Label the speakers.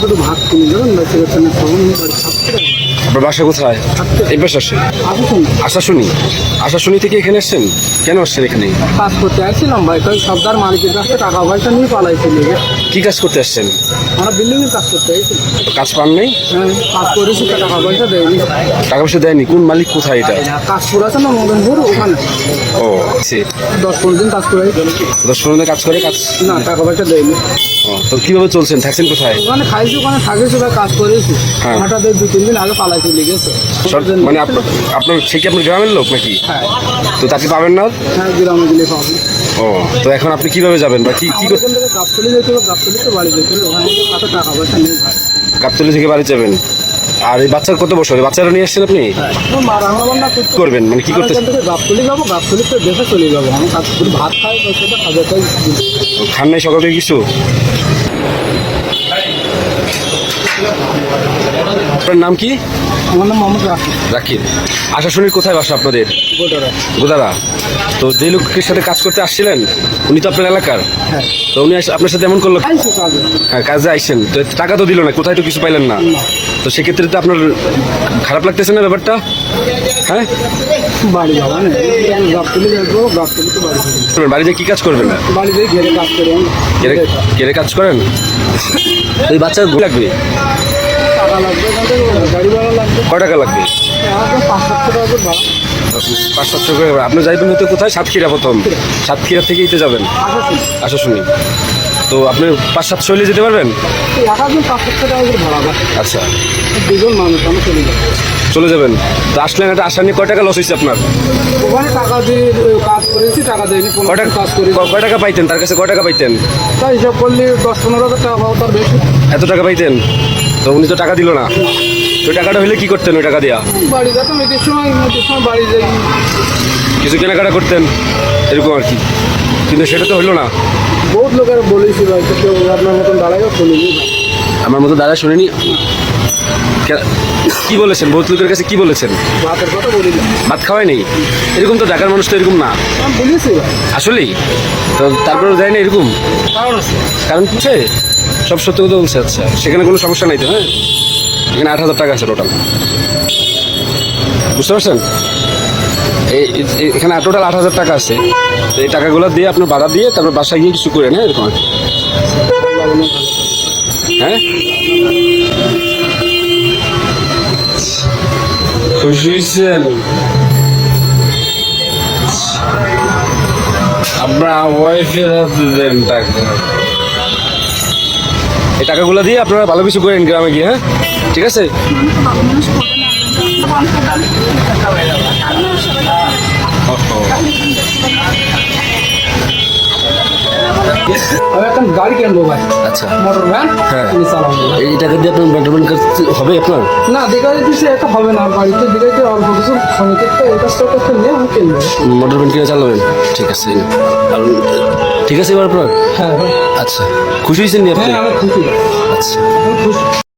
Speaker 1: শুধু ভাত কিনে দেবেন বেশি বেশি না থাকতে
Speaker 2: আপনার বাসা কোথায়? এই পাশে আসে
Speaker 1: আশাশুনি।
Speaker 2: আশা শুনি আশা শুনি থেকে এখানে আসছেন? কেন আসছেন এখানে?
Speaker 1: কাজ করতে আসছিলাম ভাই তাই সবদার মালিকের কাছে টাকা পয়সা নিয়ে পালাইছিল
Speaker 2: কি কাজ করতে আসছেন?
Speaker 1: আমরা বিল্ডিং এর কাজ করতে
Speaker 2: কাজ পান নাই?
Speaker 1: হ্যাঁ কাজ করেছি টাকা পয়সা দেয়নি
Speaker 2: টাকা পয়সা দেয়নি কোন মালিক কোথায় এটা?
Speaker 1: কাজ করে আছে না মদনপুর ওখানে।
Speaker 2: ও সে
Speaker 1: দশ পনেরো দিন কাজ করে।
Speaker 2: দশ পনেরো দিন কাজ করে কাজ
Speaker 1: না টাকা পয়সা দেয়নি
Speaker 2: তো কীভাবে চলছেন? থাকছেন কোথায়?
Speaker 1: ওখানে খাইছি ওখানে থাকিছি বা কাজ করেছি।
Speaker 2: হ্যাঁ।
Speaker 1: হঠাৎ এই দু তিন দিন আগে পালাইছি লেগেছে
Speaker 2: সব মানে আপ- আপনার সে কি আপনার গ্রামের লোক নাকি?
Speaker 1: হ্যাঁ।
Speaker 2: তো তাকে পাবেন না?
Speaker 1: হ্যাঁ গ্রামে গেলে পাবো
Speaker 2: ও তো এখন আপনি কীভাবে যাবেন বা কি কি
Speaker 1: থেকে গাবতলি যেতে হবে গাবতলি তো বাড়ি যেতে হবে ওখানে তো টাকা পয়সা নেই ভাই।
Speaker 2: গাবতলি থেকে বাড়ি যাবেন? আর এই বাচ্চার কত বছর এই বাচ্চারা নিয়ে আসছেন আপনি?
Speaker 1: করতে
Speaker 2: করবেন মানে কি করতে
Speaker 1: গাবতলি যাব গাবতলি তো চলে যাব। আমি ভাত খাই সেটা খাবে তাই
Speaker 2: খান নাই সকাল থেকে কিছু? আপনার নাম কি?
Speaker 1: আমার নাম মোহাম্মদ
Speaker 2: রাকিব। আশা শুনি কোথায় বাসা আপনাদের?
Speaker 1: গোটারা
Speaker 2: গোদারা। তো যে লোকের সাথে কাজ করতে আসছিলেন উনি তো আপনার এলাকার।
Speaker 1: হ্যাঁ।
Speaker 2: তো উনি আপনার সাথে এমন করল হ্যাঁ কাজে আইসেন। তো টাকা তো দিল না কোথায় তো কিছু পাইলেন না। তো সেক্ষেত্রে তো আপনার খারাপ লাগতেছে না ব্যাপারটা? হ্যাঁ?
Speaker 1: বাড়ি না তো বাড়ি
Speaker 2: বাড়িতে কি কাজ করবেন?
Speaker 1: ঘেরে কাজ করে আমি।
Speaker 2: কেড়ে কেড়ে কাজ করেন? বাচ্চার ভুল লাগবে। কয় টাকা লাগবে?
Speaker 1: পাঁচ সাতশো করে
Speaker 2: আপনি যাইবেন হয়তো কোথায়? সাতক্ষীরা প্রথম। সাতক্ষীরা থেকে ইতে যাবেন?
Speaker 1: আসা
Speaker 2: আশা শুনি তো আপনি পাঁচ সাতশো হলে যেতে পারবেন? আচ্ছা।
Speaker 1: দুজন মানুষ আমি চলে যাব।
Speaker 2: চলে যাবেন। তো আসলেন একটা আশা নিয়ে কয় টাকা লস হয়েছে আপনার?
Speaker 1: ওখানে টাকা দিয়ে কাজ করেছি টাকা দেয়নি
Speaker 2: কয় টাকা
Speaker 1: কাজ করি
Speaker 2: কয় টাকা পাইতেন? তার কাছে কয় টাকা পাইতেন?
Speaker 1: তাই হিসাব করলে দশ পনেরো হাজার টাকা পাবো তার বেশি।
Speaker 2: এত টাকা পাইতেন? তো উনি তো টাকা দিল না। তো টাকাটা হলে কি করতেন ওই টাকা দিয়া?
Speaker 1: বাড়ি যেতাম এটির সময় সময় বাড়ি যাই।
Speaker 2: কিছু কেনাকাটা করতেন এরকম আর কি। কিন্তু সেটা তো হলো না।
Speaker 1: বহুত লোকের বলেছি ভাই তো কেউ আপনার মতন দাঁড়াইও শুনিনি।
Speaker 2: আমার মতো দাদা শুনিনি। কে- বলেছেন? বহুত লোকের কাছে কি বলেছেন?
Speaker 1: ভাতের কথা বলি না
Speaker 2: ভাত খাওয়াই নেই? এরকম তো ঢাকার মানুষ তো এরকম না।
Speaker 1: বলেছি।
Speaker 2: আসলেই? তো তারপরেও যায় না এরকম?
Speaker 1: কারণ আছে।
Speaker 2: কারণ হচ্ছে সব সত্যি কথা বলছে আচ্ছা। সেখানে কোনো সমস্যা নাই তো হ্যাঁ? এখানে আট হাজার টাকা আছে টোটাল বুঝতে পারছেন? এই এখানে টোটাল আট হাজার টাকা আছে। এই টাকাগুলো দিয়ে আপনার বাধা দিয়ে তারপর বাসায় গিয়ে কিছু করেন হ্যাঁ এরকম হ্যাঁ? খুশি হয়েছেন? আপনার ওয়াইফের হাতে দেন টাকা। এই টাকাগুলো দিয়ে আপনারা ভালো কিছু করেন গ্রামে গিয়ে হ্যাঁ? ঠিক আছে?
Speaker 1: গাড়ি কিনবো ভাই।
Speaker 2: আচ্ছা।
Speaker 1: মোটর ভ্যান
Speaker 2: হ্যাঁ।
Speaker 1: আমি
Speaker 2: এই টাকা দিয়ে আপনার মেন্টেন করতে হবে আপনার?
Speaker 1: না দেখাই দিচ্ছে এটা হবে না। বাড়িতে দেখাইতে অল্প কিছু সমিতির তো এই কাজটা করতে নিয়ে আমি কিনবো।
Speaker 2: মোটর ভ্যান কিনে চালাবেন? ঠিক আছে। ঠিক আছে এবার আপনার?
Speaker 1: হ্যাঁ ভাই
Speaker 2: আচ্ছা খুশি হয়েছেন আপনি?
Speaker 1: হ্যাঁ
Speaker 2: আচ্ছা।